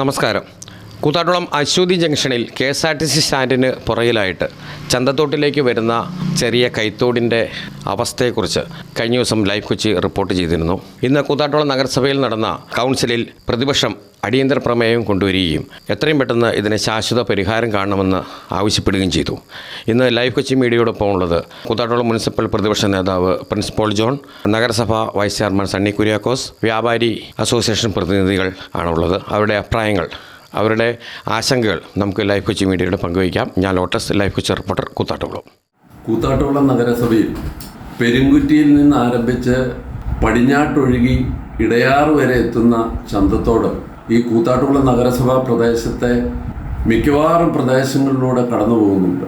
നമസ്കാരം. കൂത്താട്ടുളം അശ്വതി ജംഗ്ഷനിൽ K S R T C സ്റ്റാൻഡിന് പുറകിലായിട്ട് ചന്തത്തോട്ടിലേക്ക് വരുന്ന ചെറിയ കൈത്തോടിന്റെ അവസ്ഥയെക്കുറിച്ച് കഴിഞ്ഞ ദിവസം ലൈഫ് കൊച്ചി റിപ്പോർട്ട് ചെയ്തിരുന്നു. ഇന്ന് കൂത്താട്ടുളം നഗരസഭയിൽ നടന്ന കൗൺസിലിൽ പ്രതിപക്ഷം അടിയന്തര പ്രമേയം കൊണ്ടുവരികയും എത്രയും പെട്ടെന്ന് ഇതിന് ശാശ്വത പരിഹാരം കാണണമെന്ന് ആവശ്യപ്പെടുകയും ചെയ്തു. ഇന്ന് ലൈവ് കൊച്ചി മീഡിയയോടൊപ്പം ഉള്ളത് കൂത്താട്ടുളം മുനിസിപ്പൽ പ്രതിപക്ഷ നേതാവ് പ്രിൻസ് പോൾ ജോൺ നഗരസഭ വൈസ് ചെയർമാൻ സണ്ണി കുര്യാക്കോസ് വ്യാപാരി അസോസിയേഷൻ പ്രതിനിധികൾ ആണുള്ളത്. അവരുടെ അഭിപ്രായങ്ങൾ അവരുടെ ആശങ്കകൾ നമുക്ക് ലൈഫ് കൊച്ചി മീഡിയയുടെ പങ്കുവയ്ക്കാം ഞാൻ Lotus Life Kochi reporter Koothattukulam. Koothattukulam നഗരസഭയിൽ പെരുങ്കുറ്റിയിൽ നിന്ന് ആരംഭിച്ച് പടിഞ്ഞാട്ടൊഴുകി ഇടയാറ് വരെ എത്തുന്ന ചന്തത്തോട് ഈ കൂത്താട്ടുകുളം നഗരസഭാ പ്രദേശത്തെ മിക്കവാറും പ്രദേശങ്ങളിലൂടെ കടന്നു പോകുന്നുണ്ട്.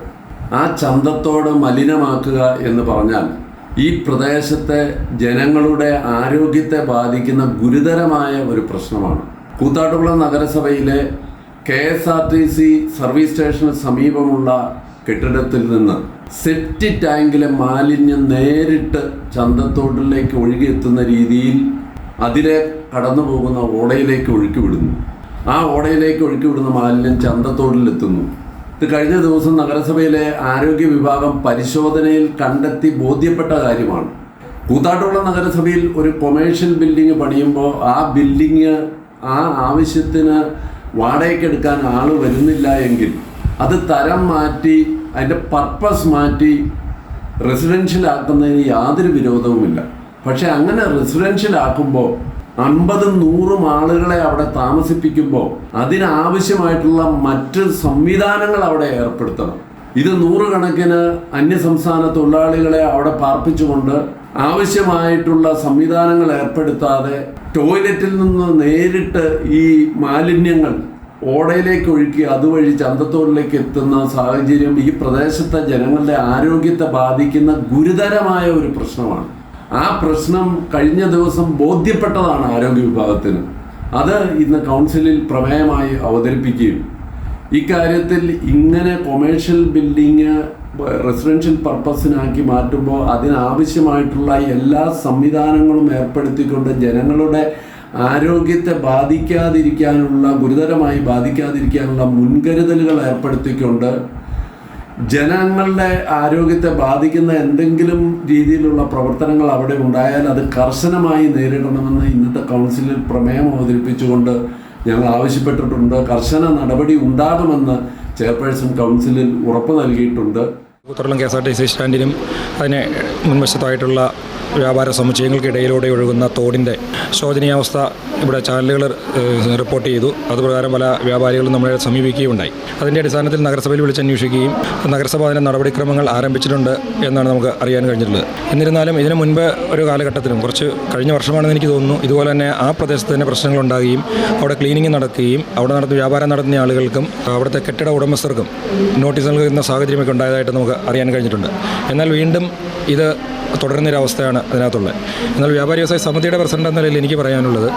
ആ ചന്തത്തോട് മലിനമാക്കുക എന്ന് പറഞ്ഞാൽ ഈ പ്രദേശത്തെ ജനങ്ങളുടെ ആരോഗ്യത്തെ ബാധിക്കുന്ന ഗുരുതരമായ ഒരു പ്രശ്നമാണ്. കൂത്താട്ടുകുളം നഗരസഭയിലെ K S R T C service സ്റ്റേഷന് സമീപമുള്ള കെട്ടിടത്തിൽ നിന്ന് സെപ്റ്റി ടാങ്കിലെ മാലിന്യം നേരിട്ട് ചന്തത്തോട്ടിലേക്ക് ഒഴുകിയെത്തുന്ന രീതിയിൽ അതിലെ കടന്നു പോകുന്ന ഓടയിലേക്ക് ഒഴുക്കി വിടുന്നു ആ ഓടയിലേക്ക് ഒഴുക്കി വിടുന്ന മാലിന്യം ചന്തത്തോട്ടിലെത്തുന്നു. ഇത് കഴിഞ്ഞ ദിവസം നഗരസഭയിലെ ആരോഗ്യ വിഭാഗം പരിശോധനയിൽ കണ്ടെത്തി ബോധ്യപ്പെട്ട കാര്യമാണ്. കൂത്താട്ടുള്ള നഗരസഭയിൽ ഒരു കൊമേഴ്ഷ്യൽ ബിൽഡിംഗ് പണിയുമ്പോൾ ആ ബിൽഡിംഗ് ആ ആവശ്യത്തിന് വാടകയ്ക്കെടുക്കാൻ ആൾ വരുന്നില്ല എങ്കിൽ അത് തരം മാറ്റി അതിന്റെ പർപ്പസ് മാറ്റി റെസിഡൻഷ്യൽ ആക്കുന്നതിന് യാതൊരു വിരോധവുമില്ല. പക്ഷെ അങ്ങനെ റെസിഡൻഷ്യൽ ആക്കുമ്പോൾ അൻപതും നൂറും ആളുകളെ അവിടെ താമസിപ്പിക്കുമ്പോൾ അതിനാവശ്യമായിട്ടുള്ള മറ്റ് സംവിധാനങ്ങൾ അവിടെ ഏർപ്പെടുത്തണം. ഇത് നൂറുകണക്കിന് അന്യസംസ്ഥാന തൊഴിലാളികളെ അവിടെ പാർപ്പിച്ചുകൊണ്ട് ആവശ്യമായിട്ടുള്ള സംവിധാനങ്ങൾ ഏർപ്പെടുത്താതെ ടോയ്ലറ്റിൽ നിന്ന് നേരിട്ട് ഈ മാലിന്യങ്ങൾ ഓടയിലേക്ക് ഒഴുക്കി അതുവഴി ചന്തത്തോടിലേക്ക് എത്തുന്ന സാഹചര്യം ഈ പ്രദേശത്തെ ജനങ്ങളുടെ ആരോഗ്യത്തെ ബാധിക്കുന്ന ഗുരുതരമായ ഒരു പ്രശ്നമാണ്. ആ പ്രശ്നം കഴിഞ്ഞ ദിവസം ബോധ്യപ്പെട്ടതാണ് ആരോഗ്യ വിഭാഗത്തിന്. അത് ഇന്ന് കൗൺസിലിൽ പ്രമേയമായി അവതരിപ്പിക്കുകയും. ഇക്കാര്യത്തിൽ ഇങ്ങനെ കൊമേഴ്ഷ്യൽ ബിൽഡിങ് റെസിഡൻഷ്യൽ പർപ്പസിനാക്കി മാറ്റുമ്പോൾ അതിനാവശ്യമായിട്ടുള്ള എല്ലാ സംവിധാനങ്ങളും ഏർപ്പെടുത്തിക്കൊണ്ട് ജനങ്ങളുടെ ആരോഗ്യത്തെ ബാധിക്കാതിരിക്കാനുള്ള ഗുരുതരമായി ബാധിക്കാതിരിക്കാനുള്ള മുൻകരുതലുകൾ ഏർപ്പെടുത്തിക്കൊണ്ട് ജനങ്ങളുടെ ആരോഗ്യത്തെ ബാധിക്കുന്ന എന്തെങ്കിലും രീതിയിലുള്ള പ്രവർത്തനങ്ങൾ അവിടെ ഉണ്ടായാൽ അത് കർശനമായി നേരിടണമെന്ന് ഇന്നത്തെ കൗൺസിലിൽ പ്രമേയം അവതരിപ്പിച്ചുകൊണ്ട് ഞങ്ങൾ ആവശ്യപ്പെട്ടിട്ടുണ്ട്. കർശന നടപടി ഉണ്ടാകുമെന്ന് ചെയർപേഴ്സൺ കൗൺസിലിൽ ഉറപ്പ് നൽകിയിട്ടുണ്ട്. Koothattukulam K S R T C സ്റ്റാൻഡിനും അതിന് മുൻവശത്തായിട്ടുള്ള വ്യാപാര സമുച്ചയങ്ങൾക്കിടയിലൂടെ ഒഴുകുന്ന തോടിന്റെ ശോചനീയാവസ്ഥ ഇവിടെ ചാനലുകൾ റിപ്പോർട്ട് ചെയ്തു. അതുപ്രകാരം പല വ്യാപാരികളും നമ്മളെ സമീപിക്കുകയുണ്ടായി. അതിന്റെ അടിസ്ഥാനത്തിൽ നഗരസഭയിൽ വിളിച്ചന്വേഷിക്കുകയും നഗരസഭ അതിന്റെ നടപടിക്രമങ്ങൾ ആരംഭിച്ചിട്ടുണ്ട് എന്നാണ് നമുക്ക് അറിയാൻ കഴിഞ്ഞിട്ടുള്ളത്. എന്നിരുന്നാലും ഇതിനു മുൻപ് ഒരു കാലഘട്ടത്തിലും കുറച്ച് കഴിഞ്ഞ വർഷമാണെന്ന് എനിക്ക് തോന്നുന്നു ഇതുപോലെ തന്നെ ആ പ്രദേശത്ത് തന്നെ പ്രശ്നങ്ങൾ ഉണ്ടാകുകയും അവിടെ ക്ലീനിങ് നടക്കുകയും അവിടെ നടത്തുന്ന വ്യാപാരം നടത്തുന്ന ആളുകൾക്കും അവിടുത്തെ കെട്ടിട ഉടമസ്ഥർക്കും നോട്ടീസ് നൽകുന്ന സാഹചര്യമൊക്കെ ഉണ്ടായതായിട്ട് നമുക്ക് അറിയാൻ കഴിഞ്ഞിട്ടുണ്ട്. എന്നാൽ വീണ്ടും ഇത് തുടരുന്നൊരവസ്ഥയാണ് അതിനകത്തുള്ളത്. എന്നാൽ വ്യാപാരി വ്യവസായ സമിതിയുടെ പ്രസിഡന്റ് എന്ന നിലയിൽ എനിക്ക് പറയാനുള്ളത്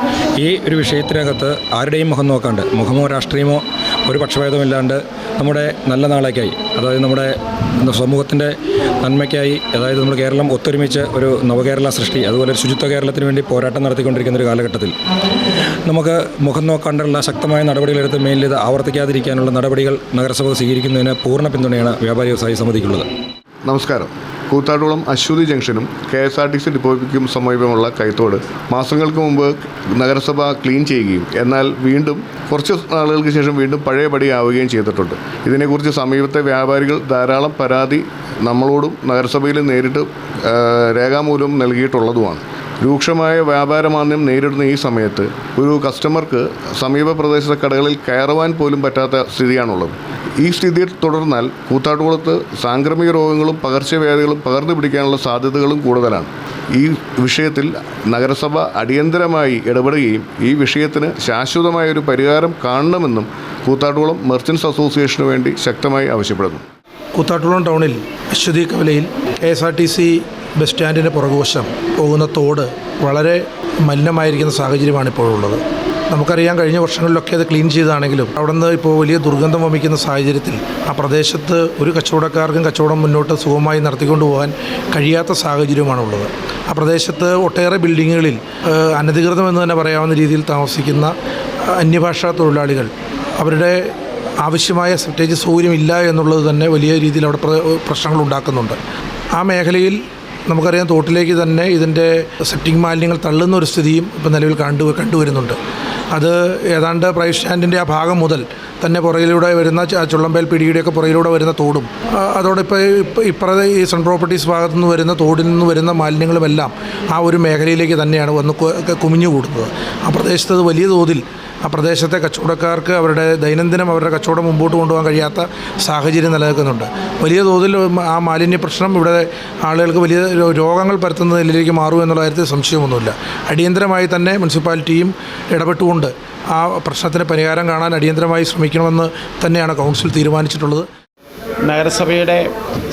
ഈ ഒരു വിഷയത്തിനകത്ത് ആരുടെയും മുഖം നോക്കാണ്ട് മുഖമോ രാഷ്ട്രീയമോ ഒരു പക്ഷഭേദമില്ലാണ്ട് നമ്മുടെ നല്ല നാളേക്കായി അതായത് നമ്മുടെ സമൂഹത്തിന്റെ നന്മയ്ക്കായി അതായത് നമ്മൾ കേരളം ഒത്തൊരുമിച്ച് ഒരു നവകേരള സൃഷ്ടി അതുപോലെ ഒരു ശുചിത്വ കേരളത്തിന് വേണ്ടി പോരാട്ടം നടത്തിക്കൊണ്ടിരിക്കുന്ന ഒരു കാലഘട്ടത്തിൽ നമുക്ക് മുഖം നോക്കാണ്ടുള്ള ശക്തമായ നടപടികളെടുത്ത് മേലിൽ ഇത് ആവർത്തിക്കാതിരിക്കാനുള്ള നടപടികൾ നഗരസഭ സ്വീകരിക്കുന്നതിന് പൂർണ പിന്തുണയാണ് വ്യാപാരി വ്യവസായ സമിതിക്കുള്ളത്. നമസ്കാരം. Koothattukulam Aswathy ജംഗ്ഷനും K S R T C ഡിപ്പോയ്ക്കും സമീപമുള്ള കൈത്തോട് മാസങ്ങൾക്ക് മുമ്പ് നഗരസഭ ക്ലീൻ ചെയ്യുകയും എന്നാൽ വീണ്ടും കുറച്ച് നാളുകൾക്ക് ശേഷം വീണ്ടും പഴയപടി ആവുകയും ചെയ്തിട്ടുണ്ട്. ഇതിനെക്കുറിച്ച് സമീപത്തെ വ്യാപാരികൾ ധാരാളം പരാതി നമ്മളോടും നഗരസഭയിൽ നേരിട്ട് രേഖാമൂലം നൽകിയിട്ടുള്ളതുമാണ്. രൂക്ഷമായ വ്യാപാരമാന്ദ്യം നേരിടുന്ന ഈ സമയത്ത് ഒരു കസ്റ്റമർക്ക് സമീപ പ്രദേശത്തെ കടകളിൽ കയറുവാൻ പോലും പറ്റാത്ത സ്ഥിതിയാണുള്ളത്. ഈ സ്ഥിതിയിൽ തുടർന്നാൽ കൂത്താട്ടുകുളത്ത് സാംക്രമിക രോഗങ്ങളും പകർച്ചവ്യാധികളും പകർന്നു പിടിക്കാനുള്ള സാധ്യതകളും കൂടുതലാണ്. ഈ വിഷയത്തിൽ നഗരസഭ അടിയന്തരമായി ഇടപെടുകയും ഈ വിഷയത്തിന് ശാശ്വതമായ ഒരു പരിഹാരം കാണണമെന്നും കൂത്താട്ടുകുളം മെർച്ചൻസ് അസോസിയേഷന് വേണ്ടി ശക്തമായി ആവശ്യപ്പെടുന്നു. കൂത്താട്ടുകുളം ടൗണിൽ അശ്വതി കവലയിൽ K S R T C bus സ്റ്റാൻഡിന്റെ പുറകുവശം പോകുന്ന തോട് വളരെ മലിനമായിരിക്കുന്ന സാഹചര്യമാണ് ഇപ്പോഴുള്ളത്. നമുക്കറിയാം കഴിഞ്ഞ വർഷങ്ങളിലൊക്കെ അത് ക്ലീൻ ചെയ്താണെങ്കിലും അവിടെ നിന്ന് ഇപ്പോൾ വലിയ ദുർഗന്ധം വമിക്കുന്ന സാഹചര്യത്തിൽ ആ പ്രദേശത്ത് ഒരു കച്ചവടക്കാർക്കും കച്ചവടം മുന്നോട്ട് സുഖമായി നടത്തിക്കൊണ്ടു പോകാൻ കഴിയാത്ത സാഹചര്യമാണുള്ളത്. ആ പ്രദേശത്ത് ഒട്ടേറെ ബിൽഡിങ്ങുകളിൽ അനധികൃതമെന്ന് തന്നെ പറയാവുന്ന രീതിയിൽ താമസിക്കുന്ന അന്യഭാഷാ തൊഴിലാളികൾ അവരുടെ ആവശ്യമായ സെപ്റ്റേജ് സൗകര്യമില്ല എന്നുള്ളത് തന്നെ വലിയ രീതിയിൽ അവിടെ പ്രശ്നങ്ങൾ ഉണ്ടാക്കുന്നുണ്ട്. ആ മേഖലയിൽ നമുക്കറിയാം തോട്ടിലേക്ക് തന്നെ ഇതിന്റെ സെറ്റിംഗ് മാലിന്യങ്ങൾ തള്ളുന്ന ഒരു സ്ഥിതിയും ഇപ്പം നിലവിൽ കണ്ടു കണ്ടുവരുന്നുണ്ട് അത് ഏതാണ്ട് പ്രൈസ് സ്റ്റാൻഡിന്റെ ആ ഭാഗം മുതൽ തന്നെ പുറകിലൂടെ വരുന്ന ചുള്ളമ്പേൽ പിടിയുടെയൊക്കെ പുറകിലൂടെ വരുന്ന തോടും. അതോടൊപ്പം അതോടെ ഇപ്പോൾ ഇപ്പോൾ ഇപ്പുറത്തെ ഈ സൺ പ്രോപ്പർട്ടീസ് ഭാഗത്തു നിന്ന് വരുന്ന തോടിൽ നിന്ന് വരുന്ന മാലിന്യങ്ങളുമെല്ലാം ആ ഒരു മേഖലയിലേക്ക് തന്നെയാണ് വന്ന് കുമിഞ്ഞു കൂടുന്നത് ആ പ്രദേശത്ത് വലിയ തോതിൽ ആ പ്രദേശത്തെ കച്ചവടക്കാർക്ക് അവരുടെ ദൈനംദിനം അവരുടെ കച്ചവടം മുമ്പോട്ട് കൊണ്ടുപോകാൻ കഴിയാത്ത സാഹചര്യം നിലനിൽക്കുന്നുണ്ട്. വലിയ തോതിൽ ആ മാലിന്യ പ്രശ്നം ഇവിടെ ആളുകൾക്ക് വലിയ രോഗങ്ങൾ പരത്തുന്ന നിലയിലേക്ക് മാറും എന്നുള്ള കാര്യത്തിൽ സംശയമൊന്നുമില്ല. അടിയന്തരമായി തന്നെ മുനിസിപ്പാലിറ്റിയും ഇടപെട്ടുകൊണ്ട് ആ പ്രശ്നത്തിന് പരിഹാരം കാണാൻ അടിയന്തരമായി ശ്രമിക്കണമെന്ന് തന്നെയാണ് കൗൺസിൽ തീരുമാനിച്ചിട്ടുള്ളത്. നഗരസഭയുടെ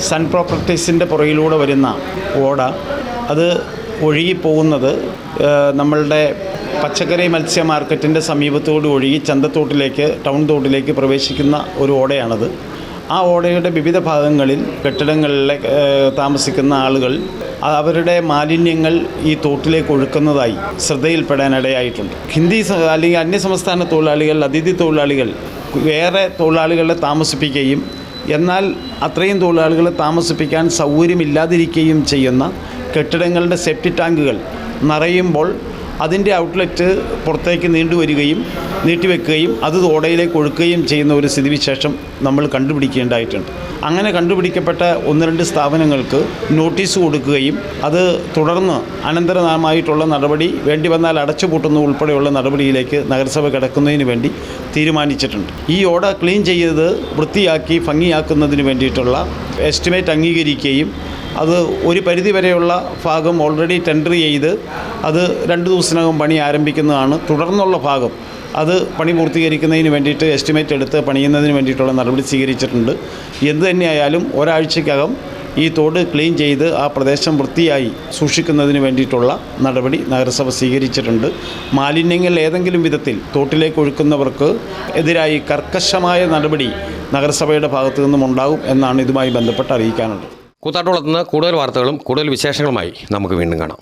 സൺ പ്രോപ്പർട്ടീസിന്റെ പുറകിലൂടെ വരുന്ന ഓട അത് ഒഴുകിപ്പോകുന്നത് നമ്മളുടെ പച്ചക്കറി മത്സ്യ മാർക്കറ്റിന്റെ സമീപത്തോട് ഒഴുകി ചന്തത്തോട്ടിലേക്ക് ടൗൺ തോട്ടിലേക്ക് പ്രവേശിക്കുന്ന ഒരു ഓടയാണത്. ആ ഓടയുടെ വിവിധ ഭാഗങ്ങളിൽ കെട്ടിടങ്ങളിലെ താമസിക്കുന്ന ആളുകൾ അവരുടെ മാലിന്യങ്ങൾ ഈ തോട്ടിലേക്ക് ഒഴുക്കുന്നതായി ശ്രദ്ധയിൽപ്പെടാനിടയായിട്ടുണ്ട്. ഹിന്ദി അല്ലെങ്കിൽ അന്യസംസ്ഥാന തൊഴിലാളികൾ അതിഥി തൊഴിലാളികൾ വേറെ തൊഴിലാളികളെ താമസിപ്പിക്കുകയും എന്നാൽ അത്രയും തൊഴിലാളികളെ താമസിപ്പിക്കാൻ സൗകര്യമില്ലാതിരിക്കുകയും ചെയ്യുന്ന കെട്ടിടങ്ങളുടെ സെപ്റ്റി ടാങ്കുകൾ നിറയുമ്പോൾ അതിന്റെ ഔട്ട്ലെറ്റ് പുറത്തേക്ക് നീണ്ടുവരികയും നീട്ടിവെക്കുകയും അത് തോടയിലേക്ക് ഒഴുക്കുകയും ചെയ്യുന്ന ഒരു സ്ഥിതിവിശേഷം നമ്മൾ കണ്ടുപിടിക്കേണ്ടതായിട്ടുണ്ട്. അങ്ങനെ കണ്ടുപിടിക്കപ്പെട്ട ഒന്ന് രണ്ട് സ്ഥാപനങ്ങൾക്ക് നോട്ടീസ് കൊടുക്കുകയും അത് തുടർന്ന് അനന്തരനാമായിട്ടുള്ള നടപടി വേണ്ടി വന്നാൽ അടച്ചുപൂട്ടുന്ന ഉൾപ്പെടെയുള്ള നടപടിയിലേക്ക് നഗരസഭ കിടക്കുന്നതിന് വേണ്ടി തീരുമാനിച്ചിട്ടുണ്ട്. ഈ ഓട ക്ലീൻ ചെയ്ത് വൃത്തിയാക്കി ഭംഗിയാക്കുന്നതിന് വേണ്ടിയിട്ടുള്ള എസ്റ്റിമേറ്റ് അംഗീകരിക്കുകയും അത് ഒരു പരിധിവരെയുള്ള ഭാഗം ഓൾറെഡി ടെൻഡർ ചെയ്ത് അത് രണ്ട് ദിവസത്തിനകം പണി ആരംഭിക്കുന്നതാണ്. തുടർന്നുള്ള ഭാഗം അത് പണി പൂർത്തീകരിക്കുന്നതിന് വേണ്ടിയിട്ട് എസ്റ്റിമേറ്റ് എടുത്ത് പണിയുന്നതിന് വേണ്ടിയിട്ടുള്ള നടപടി സ്വീകരിച്ചിട്ടുണ്ട്. എന്ത് തന്നെയായാലും ഒരാഴ്ചക്കകം ഈ തോട് ക്ലീൻ ചെയ്ത് ആ പ്രദേശം വൃത്തിയായി സൂക്ഷിക്കുന്നതിന് വേണ്ടിയിട്ടുള്ള നടപടി നഗരസഭ സ്വീകരിച്ചിട്ടുണ്ട്. മാലിന്യങ്ങൾ ഏതെങ്കിലും വിധത്തിൽ തോട്ടിലേക്ക് ഒഴുക്കുന്നവർക്ക് എതിരായി കർക്കശമായ നടപടി നഗരസഭയുടെ ഭാഗത്തു നിന്നും ഉണ്ടാകും എന്നാണ് ഇതുമായി ബന്ധപ്പെട്ട് അറിയിക്കാനുള്ളത്. കൂത്താട്ടോളത്തുനിന്ന് കൂടുതൽ വാർത്തകളും കൂടുതൽ വിശേഷങ്ങളുമായി നമുക്ക് വീണ്ടും കാണാം.